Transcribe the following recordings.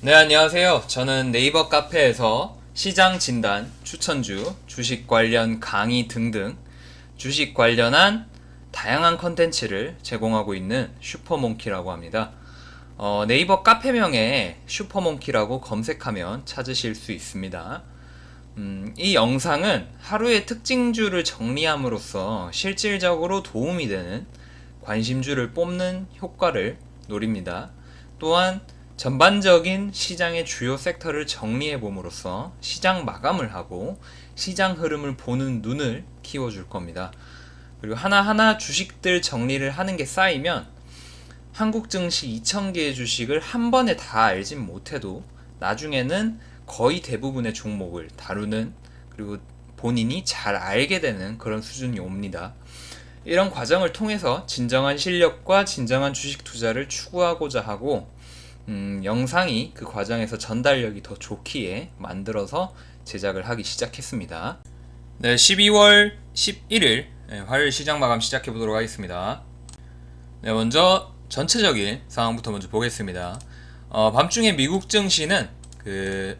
네, 안녕하세요. 저는 네이버 카페에서 시장 진단, 추천주, 주식 관련 강의 등등 주식 관련한 다양한 컨텐츠를 제공하고 있는 슈퍼몽키라고 합니다. 어, 네이버 카페명에 슈퍼몽키라고 검색하면 찾으실 수 있습니다. 음, 이 영상은 하루의 특징주를 정리함으로써 실질적으로 도움이 되는 관심주를 뽑는 효과를 노립니다. 또한 전반적인 시장의 주요 섹터를 정리해 봄으로써 시장 마감을 하고 시장 흐름을 보는 눈을 키워줄 겁니다. 그리고 하나하나 주식들 정리를 하는 게 쌓이면 한국 증시 2,000개의 주식을 한 번에 다 알진 못해도 나중에는 거의 대부분의 종목을 다루는 그리고 본인이 잘 알게 되는 그런 수준이 옵니다. 이런 과정을 통해서 진정한 실력과 진정한 주식 투자를 추구하고자 하고 음, 영상이 그 과정에서 전달력이 더 좋기에 만들어서 제작을 하기 시작했습니다. 네, 12월 11일 네, 화요일 시장 마감 시작해 보도록 하겠습니다. 네, 먼저 전체적인 상황부터 먼저 보겠습니다. 어, 밤중에 미국 증시는 그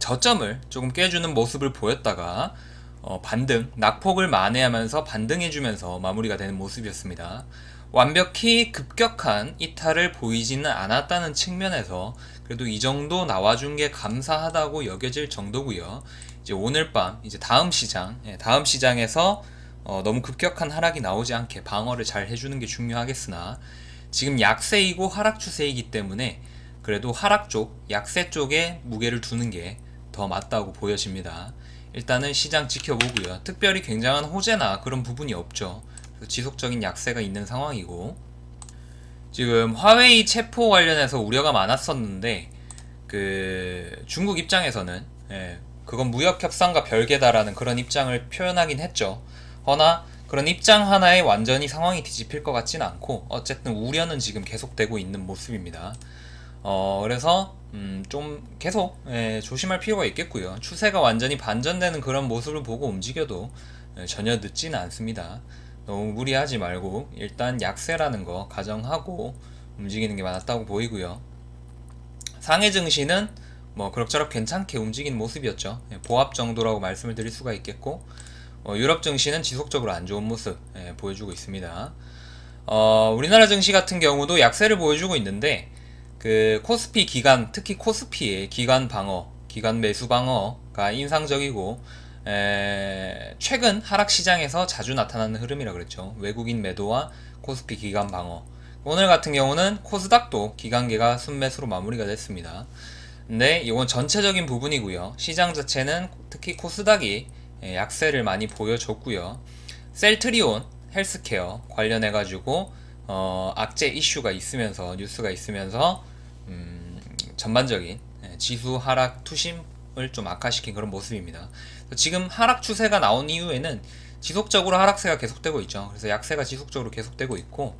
저점을 조금 깨주는 모습을 보였다가 어, 반등, 낙폭을 만회하면서 반등해주면서 마무리가 되는 모습이었습니다. 완벽히 급격한 이탈을 보이지는 않았다는 측면에서 그래도 이 정도 나와준 게 감사하다고 여겨질 정도고요. 이제 오늘 밤 이제 다음 시장, 예, 다음 시장에서 어, 너무 급격한 하락이 나오지 않게 방어를 잘 해주는 게 중요하겠으나 지금 약세이고 하락 추세이기 때문에 그래도 하락 쪽, 약세 쪽에 무게를 두는 게 더 맞다고 보여집니다. 일단은 시장 지켜보고요. 특별히 굉장한 호재나 그런 부분이 없죠. 지속적인 약세가 있는 상황이고 지금 화웨이 체포 관련해서 우려가 많았었는데 그 중국 입장에서는 예, 그건 무역 협상과 별개다라는 그런 입장을 표현하긴 했죠. 허나 그런 입장 하나에 완전히 상황이 뒤집힐 것 같지는 않고 어쨌든 우려는 지금 계속되고 있는 모습입니다. 어 그래서 음, 좀 계속 예, 조심할 필요가 있겠고요. 추세가 완전히 반전되는 그런 모습을 보고 움직여도 예, 전혀 늦지는 않습니다. 너무 무리하지 말고 일단 약세라는 거 가정하고 움직이는 게 맞았다고 보이고요. 상해 증시는 뭐 그럭저럭 괜찮게 움직이는 모습이었죠. 예, 보합 정도라고 말씀을 드릴 수가 있겠고 어, 유럽 증시는 지속적으로 안 좋은 모습 예, 보여주고 있습니다. 어, 우리나라 증시 같은 경우도 약세를 보여주고 있는데 그 코스피 기간 특히 코스피의 기간 방어, 기간 매수 방어가 인상적이고 에, 최근 하락 시장에서 자주 나타나는 흐름이라 그랬죠. 외국인 매도와 코스피 기간 방어. 오늘 같은 경우는 코스닥도 기간계가 순매수로 마무리가 됐습니다. 근데 이건 전체적인 부분이고요. 시장 자체는 특히 코스닥이 예, 약세를 많이 보여줬고요. 셀트리온 헬스케어 관련해 가지고 어, 악재 이슈가 있으면서 뉴스가 있으면서 음, 전반적인 예, 지수 하락 투심을 좀 악화시킨 그런 모습입니다. 지금 하락 추세가 나온 이후에는 지속적으로 하락세가 계속되고 있죠. 그래서 약세가 지속적으로 계속되고 있고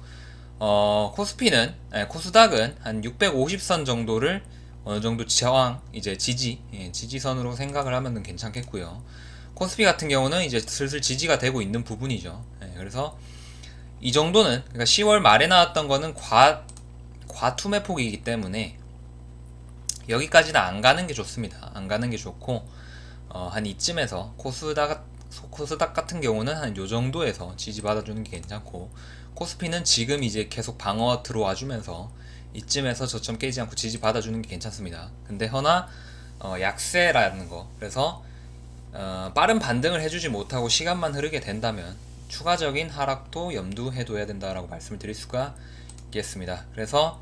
어, 코스피는 예, 코스닥은 한 650선 정도를 어느 정도 저항 이제 지지 예, 지지선으로 생각을 하면 괜찮겠고요. 코스피 같은 경우는 이제 슬슬 지지가 되고 있는 부분이죠. 예, 그래서 이 정도는 그러니까 10월 말에 나왔던 거는 과 과투 매 폭이기 때문에 여기까지는 안 가는 게 좋습니다. 안 가는 게 좋고 어, 한 이쯤에서 코스닥 코스닥 같은 경우는 한 요 정도에서 지지 받아주는 게 괜찮고 코스피는 지금 이제 계속 방어 들어와 주면서 이쯤에서 저점 깨지 않고 지지 받아주는 게 괜찮습니다. 근데 허나 어, 약세라는 거 그래서 어, 빠른 반등을 해주지 못하고 시간만 흐르게 된다면 추가적인 하락도 염두해 둬야 된다라고 말씀을 드릴 수가 있겠습니다. 그래서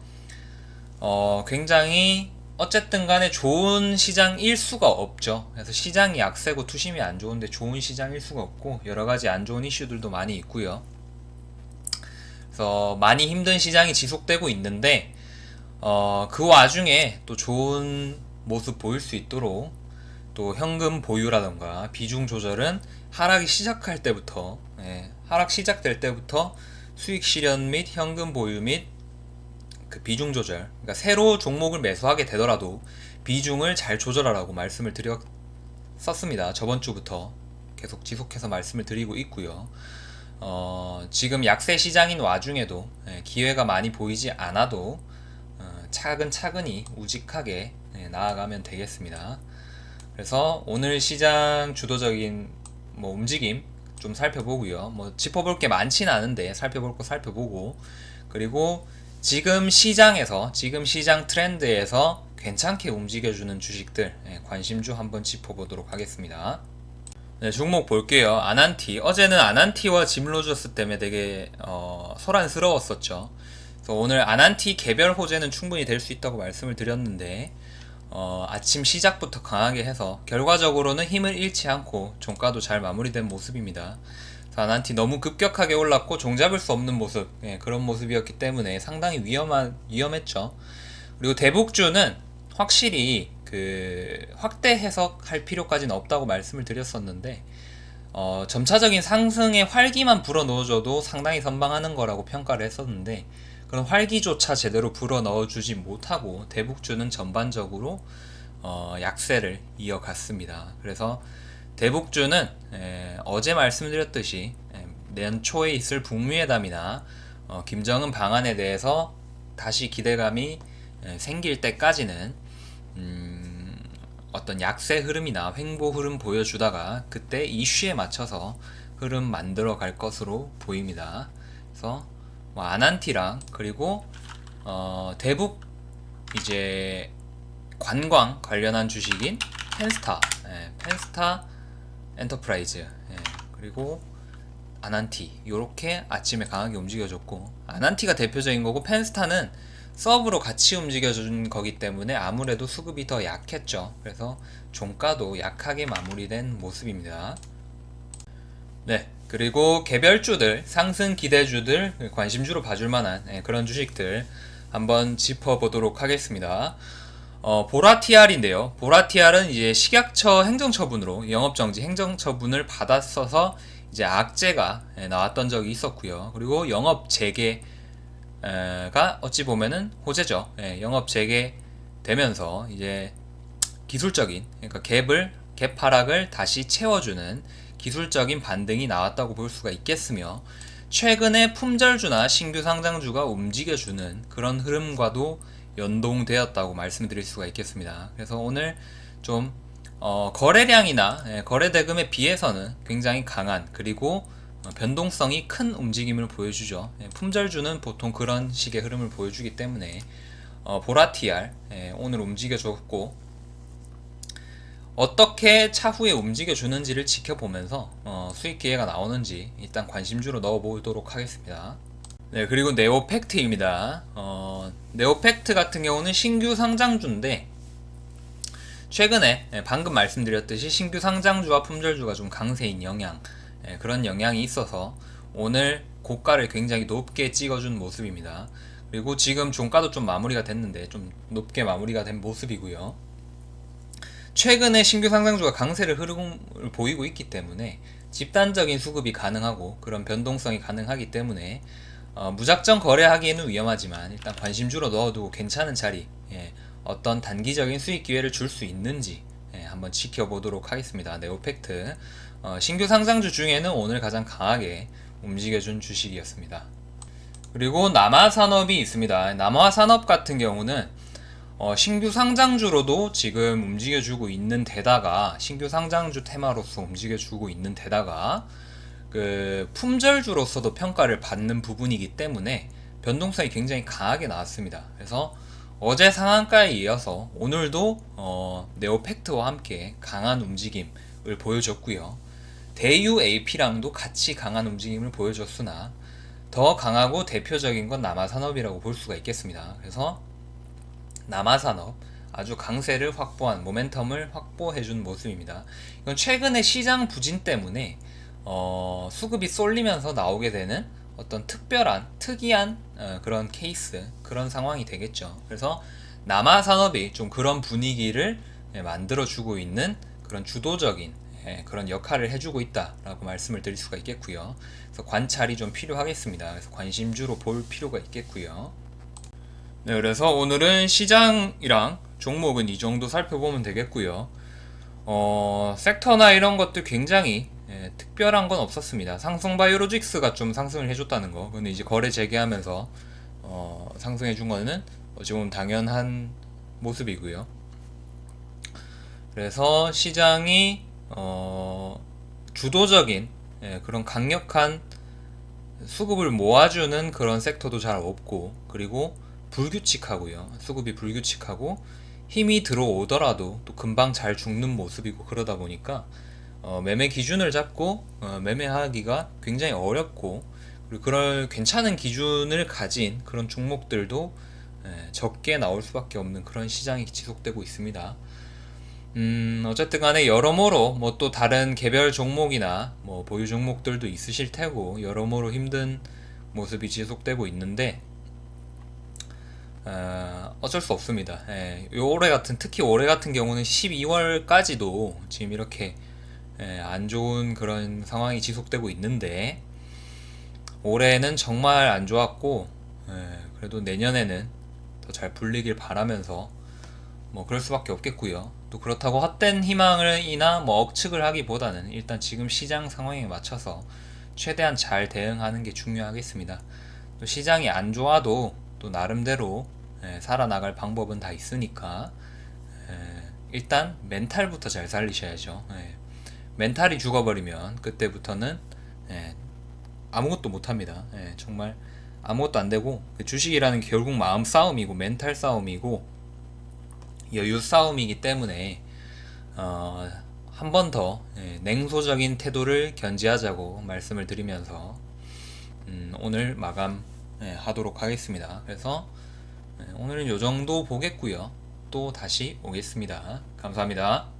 어, 굉장히 어쨌든 간에 좋은 시장일 수가 없죠. 그래서 시장이 약세고 투심이 안 좋은데 좋은 시장일 수가 없고 여러 가지 안 좋은 이슈들도 많이 있고요. 그래서 많이 힘든 시장이 지속되고 있는데 어, 그 와중에 또 좋은 모습 보일 수 있도록 또 현금 보유라던가 비중 조절은 하락이 시작할 때부터 예, 하락 시작될 때부터 수익 실현 및 현금 보유 및 그 비중 조절 그러니까 새로 종목을 매수하게 되더라도 비중을 잘 조절하라고 말씀을 드렸었습니다 저번 주부터 계속 지속해서 말씀을 드리고 있고요 어, 지금 약세 시장인 와중에도 예, 기회가 많이 보이지 않아도 어, 차근차근히 우직하게 네, 나아가면 되겠습니다. 그래서 오늘 시장 주도적인 뭐 움직임 좀 살펴보고요. 뭐 짚어볼 게 많지는 않은데 살펴볼 거 살펴보고 그리고 지금 시장에서 지금 시장 트렌드에서 괜찮게 움직여주는 주식들 예, 관심주 한번 짚어보도록 하겠습니다. 네, 종목 볼게요. 아난티. 어제는 아난티와 짐 로저스 때문에 되게 어, 소란스러웠었죠. 그래서 오늘 아난티 개별 호재는 충분히 될 수 있다고 말씀을 드렸는데 어, 아침 시작부터 강하게 해서 결과적으로는 힘을 잃지 않고 종가도 잘 마무리된 모습입니다. 아난티 너무 급격하게 올랐고 종잡을 수 없는 모습 예, 그런 모습이었기 때문에 상당히 위험한 위험했죠. 그리고 대북주는 확실히 그 확대 해석할 필요까지는 없다고 말씀을 드렸었는데 어, 점차적인 상승의 활기만 불어 넣어줘도 상당히 선방하는 거라고 평가를 했었는데 그런 활기조차 제대로 불어 넣어주지 못하고 대북주는 전반적으로 어, 약세를 이어갔습니다. 그래서 대북주는 에, 어제 말씀드렸듯이 에, 내년 초에 있을 북미회담이나 어, 김정은 방안에 대해서 다시 기대감이 에, 생길 때까지는 음, 어떤 약세 흐름이나 횡보 흐름 보여주다가 그때 이슈에 맞춰서 흐름 만들어 갈 것으로 보입니다. 그래서 뭐 아난티랑 그리고 어, 대북 이제 관광 관련한 주식인 펜스타, 예, 펜스타 엔터프라이즈 예, 그리고 아난티 요렇게 아침에 강하게 움직여줬고 아난티가 대표적인 거고 펜스타는 서브로 같이 움직여준 거기 때문에 아무래도 수급이 더 약했죠. 그래서 종가도 약하게 마무리된 모습입니다. 네. 그리고 개별주들, 상승 기대주들, 관심주로 봐줄 만한 예, 그런 주식들 한번 짚어보도록 하겠습니다. 어, 보라티알인데요. 보라티알은 이제 식약처 행정처분으로 영업정지 행정처분을 받았어서 이제 악재가 예, 나왔던 적이 있었고요. 그리고 영업 재개 가 어찌 보면은 호재죠. 예, 영업 재개 되면서 이제 기술적인 그러니까 갭을 갭 하락을 다시 채워주는 기술적인 반등이 나왔다고 볼 수가 있겠으며 최근에 품절주나 신규 상장주가 움직여주는 그런 흐름과도 연동되었다고 말씀드릴 수가 있겠습니다. 그래서 오늘 좀 어, 거래량이나 예, 거래 대금에 비해서는 굉장히 강한 그리고 어, 변동성이 큰 움직임을 보여주죠. 예, 품절주는 보통 그런 식의 흐름을 보여주기 때문에 어, 보라티알 예, 오늘 움직여줬고 어떻게 차후에 움직여주는지를 지켜보면서 어, 수익 기회가 나오는지 일단 관심주로 넣어보도록 하겠습니다. 네 그리고 네오팩트입니다. 어, 네오팩트 같은 경우는 신규 상장주인데 최근에 예, 방금 말씀드렸듯이 신규 상장주와 품절주가 좀 강세인 영향 예, 그런 영향이 있어서 오늘 고가를 굉장히 높게 찍어준 모습입니다. 그리고 지금 종가도 좀 마무리가 됐는데 좀 높게 마무리가 된 모습이고요. 최근에 신규 상장주가 강세를 흐름을 보이고 있기 때문에 집단적인 수급이 가능하고 그런 변동성이 가능하기 때문에 어, 무작정 거래하기에는 위험하지만 일단 관심주로 넣어두고 괜찮은 자리 예, 어떤 단기적인 수익 기회를 줄 수 있는지 예, 한번 지켜보도록 하겠습니다. 네오팩트 어, 신규 상장주 중에는 오늘 가장 강하게 움직여준 주식이었습니다. 그리고 남아산업이 있습니다. 남아산업 같은 경우는 어, 신규 상장주로도 지금 움직여주고 있는 데다가 신규 상장주 테마로서 움직여주고 있는 데다가 그 품절주로서도 평가를 받는 부분이기 때문에 변동성이 굉장히 강하게 나왔습니다. 그래서 어제 상한가에 이어서 오늘도 어, 네오팩트와 함께 강한 움직임을 보여줬고요. 대유 AP랑도 같이 강한 움직임을 보여줬으나 더 강하고 대표적인 건 남아산업이라고 볼 수가 있겠습니다. 그래서 남아산업 아주 강세를 확보한 모멘텀을 확보해준 모습입니다. 이건 최근에 시장 부진 때문에 어, 수급이 쏠리면서 나오게 되는 어떤 특별한 특이한 어, 그런 케이스 그런 상황이 되겠죠. 그래서 남아 산업이 좀 그런 분위기를 예, 만들어주고 있는 그런 주도적인 예, 그런 역할을 해주고 있다라고 말씀을 드릴 수가 있겠고요. 그래서 관찰이 좀 필요하겠습니다. 그래서 관심주로 볼 필요가 있겠고요. 네, 그래서 오늘은 시장이랑 종목은 이 정도 살펴보면 되겠고요. 어, 섹터나 이런 것들 굉장히 예, 특별한 건 없었습니다. 상승 바이오로직스가 좀 상승을 해줬다는 거. 근데 이제 거래 재개하면서 어, 상승해준 거는 어찌 보면 당연한 모습이고요. 그래서 시장이 어, 주도적인 예, 그런 강력한 수급을 모아주는 그런 섹터도 잘 없고 그리고 불규칙하고요. 수급이 불규칙하고 힘이 들어오더라도 또 금방 잘 죽는 모습이고 그러다 보니까 어, 매매 기준을 잡고 어, 매매하기가 굉장히 어렵고 그리고 그럴 괜찮은 기준을 가진 그런 종목들도 예, 적게 나올 수밖에 없는 그런 시장이 지속되고 있습니다. 음, 어쨌든 간에 여러모로 뭐 또 다른 개별 종목이나 뭐 보유 종목들도 있으실 테고 여러모로 힘든 모습이 지속되고 있는데 어, 어쩔 수 없습니다. 예, 요 올해 같은 특히 올해 같은 경우는 12월까지도 지금 이렇게 예, 안 좋은 그런 상황이 지속되고 있는데 올해는 정말 안 좋았고 예, 그래도 내년에는 더잘 불리길 바라면서 뭐 그럴 수밖에 없겠고요. 또 그렇다고 헛된 희망을이나 뭐 억측을 하기보다는 일단 지금 시장 상황에 맞춰서 최대한 잘 대응하는 게 중요하겠습니다. 또 시장이 안 좋아도 또 나름대로 예, 살아나갈 방법은 다 있으니까 예, 일단 멘탈부터 잘 살리셔야죠. 예. 멘탈이 죽어버리면 그때부터는 예, 아무것도 못합니다. 예, 정말 아무것도 안 되고 그 주식이라는 게 결국 마음 싸움이고 멘탈 싸움이고 여유 싸움이기 때문에 어, 한 번 더 냉소적인 태도를 견지하자고 말씀을 드리면서 음, 오늘 마감 예, 하도록 하겠습니다. 그래서 예, 오늘은 요 정도 보겠고요. 또 다시 오겠습니다. 감사합니다.